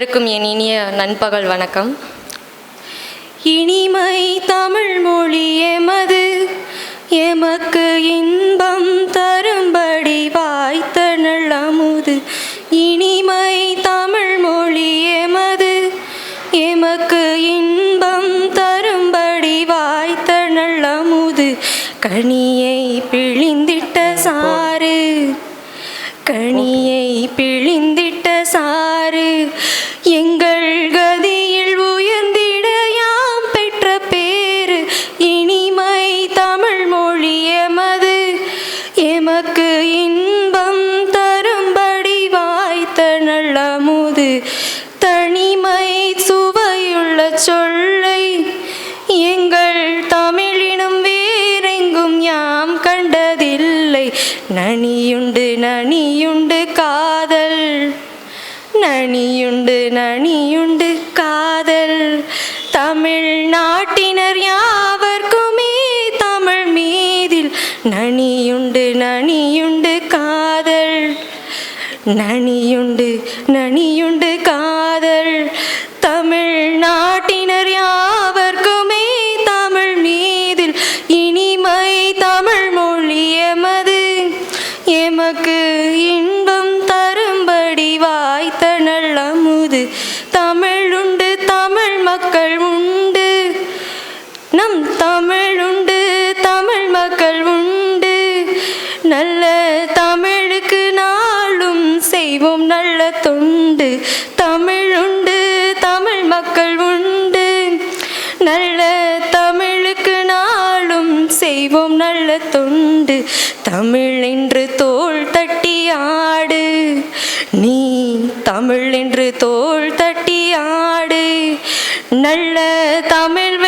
இருக்கும் என் இனிய நண்பகல் வணக்கம். இனிமை தமிழ் மொழி எமது எமக்கு இன்பம் தரும்படி வாய்த்த நல்லமுது. இனிமை தமிழ் மொழி எமது எமக்கு இன்பம் தரும்படி வாய்த்த நல்லமுது. கனியை பிழிந்திட்ட சாறு கனியை பிழிந்திட்ட தனிமை சுவையுள்ள சொல்லை எங்கள் தமிழினும் வேறெங்கும் யாம் கண்டதில்லை. நனியுண்டு நனியுண்டு காதல். நனியுண்டு நனியுண்டு காதல். தமிழ்நாட்டினர் யாவர்க்குமே தமிழ் மீதில் நனியுண்டு நனியுண்டு காதல் நனியுண்டு நனியுண்டு காதல். தமிழ்நாட்டினர் யாவர்க்குமே தமிழ் மீதில் இனிமை தமிழ் மொழி எமது. எமக்கு இன்பம் தரும்படி வாய்த்த நல்லமுது. தமிழுண்டு செய்வோம் நல்ல தொண்டு தமிழுண்டு தமிழ் மக்கள் உண்டு நல்ல தமிழுக்கு நாளும் செய்வோம் நல்ல தொண்டு தமிழ் என்று தோல் தட்டி ஆடு. நீ தமிழ் என்று தோல் தட்டி ஆடு. நல்ல தமிழ்